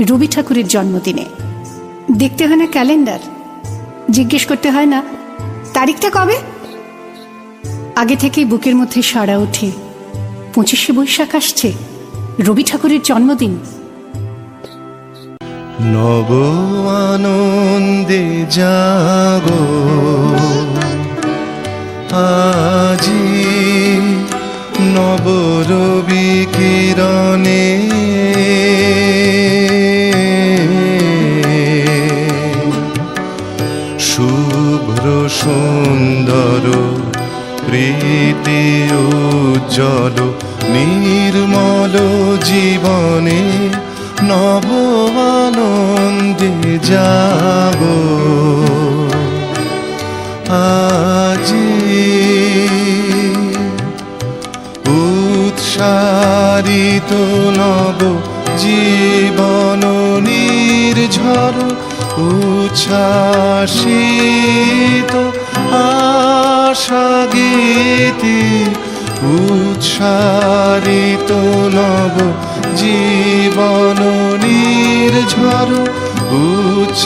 রবি ঠাকুরের জন্মদিনে। দেখতে হয় না ক্যালেন্ডার? জিজ্ঞেস করতে হয় না, তারিখটা কবে? আগে থেকেই বুকের মধ্যে সাড়া ওঠে। পঁচিশে বৈশাখ আসছে, রবি ঠাকুরের জন্মদিন। নব আনন্দে জাগো। আজি নব রবি কিরণে জীবনে নব আনন্দে যাগো আজি উৎসারিত নব জীবন নির্ঝর উচ্ছ্বাসিত আশা গীতি উৎসারিত নব জীবন নির্ঝর উচ্ছ্বাসিত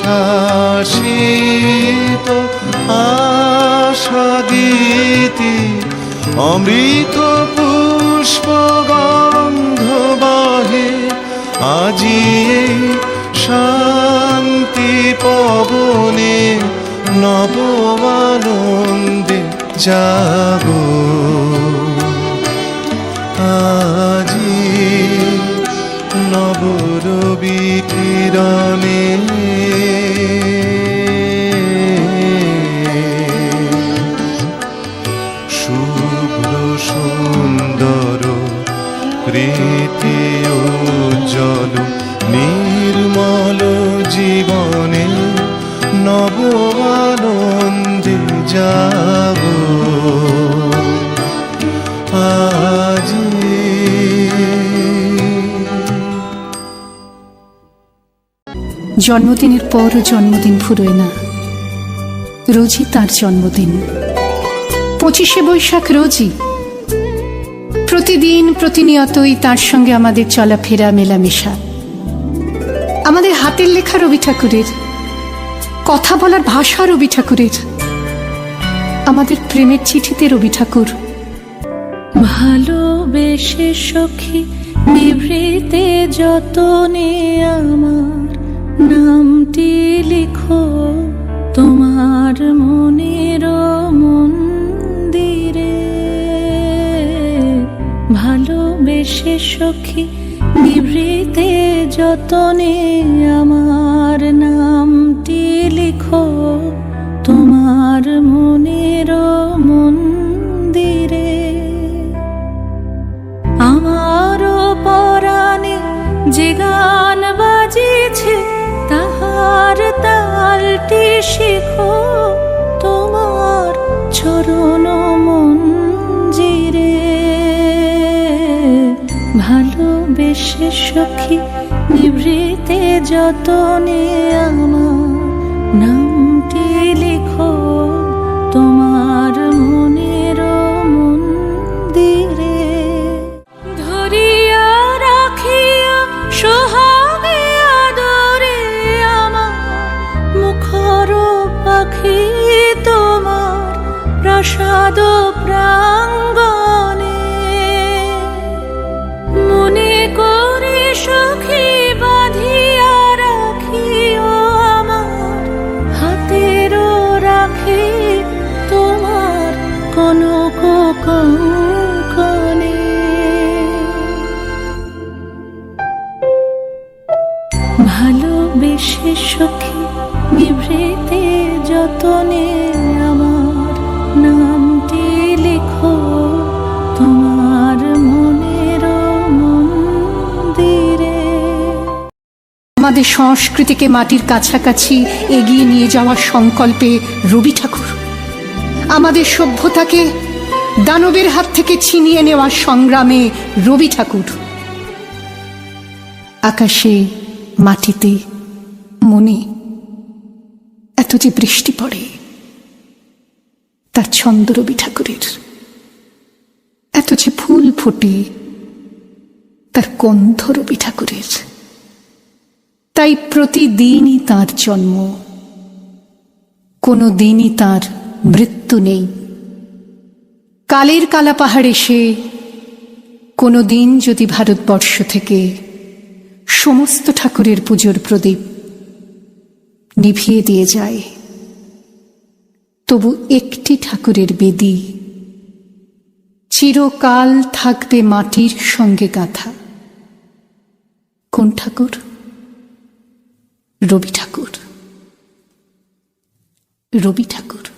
আশা গীতি অমৃত পুষ্প গন্ধ বহে শান্তি পবনে নব আনন্দে যাব প্রীতি উজ্জ্বল, নির্মল জীবনে নব আনন্দে যাব। আজি জন্মদিনের পরও জন্মদিন ফুরোয় না। রোজই তার জন্মদিন। পঁচিশে বৈশাখ রোজই প্রতিদিন প্রতিনিয়তই তার সঙ্গে আমাদের চলাফেরা মেলামেশা। আমাদের হাতের লেখা রবি ঠাকুরের, কথা বলার ভাষা রবি ঠাকুরের, আমাদের প্রেমের চিঠিতে রবি ঠাকুর। ভালোবেসে সখী, নিভৃতে যতনে আমার নামটি লিখো, তোমার মনের ভালোবেসে সখী নিভৃতে যতনে আমার নামটি লিখো, তোমার মনের মন্দিরে। আমারও পরাণে যে গান বাজেছে তাহার তালটি শিখো, তোমার চরণ ভালোবেসে সখী নিভৃতে যতনে আমার নামটি ভালোবেসে সখী নিভৃতে যতনে আমার নামটি লিখো, তোমার মনের আমাদের সংস্কৃতিকে মাটির কাছাকাছি এগিয়ে নিয়ে যাওয়ার সংকল্পে রবি ঠাকুর। আমাদের সভ্যতাকে দানবের হাত থেকে ছিনিয়ে নেওয়ার সংগ্রামে রবি ঠাকুর। আকাশে, মাটিতে, মনে এত যে বৃষ্টি পড়ে, তার ছন্দ রবি ঠাকুরের। এত যে ফুল ফোটে, তার গন্ধ রবি ঠাকুরের। তাই প্রতিদিনই তার জন্ম। কোনো দিনই তার মৃত্যু নেই। কালের কালা পাহাড় এসে কোনো দিন যদি ভারতবর্ষ থেকে সমস্ত ঠাকুরের পুজোর প্রদীপ নিভিয়ে দিয়ে যায়, তবু একটি ঠাকুরের বেদি চিরকাল থাকবে মাটির সঙ্গে গাথা। কোন ঠাকুর? রবি ঠাকুর। রবি ঠাকুর।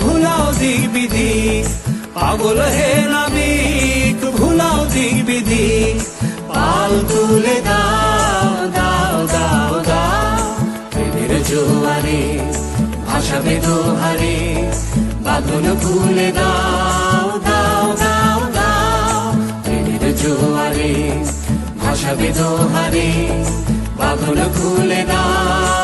ভুলাও দিক বিধি পাগল হে নাবিক, ভুলাও দিক বিধি পাল তুলে দাও দাও দাও দাও। প্রেমের জোয়ারে, ভাসাবে দোহারে। বাদল খুলে দাও দাও দাও দাও। প্রেমের জোয়ারে, ভাসাবে দোহারে। বাদল খুলে দাও।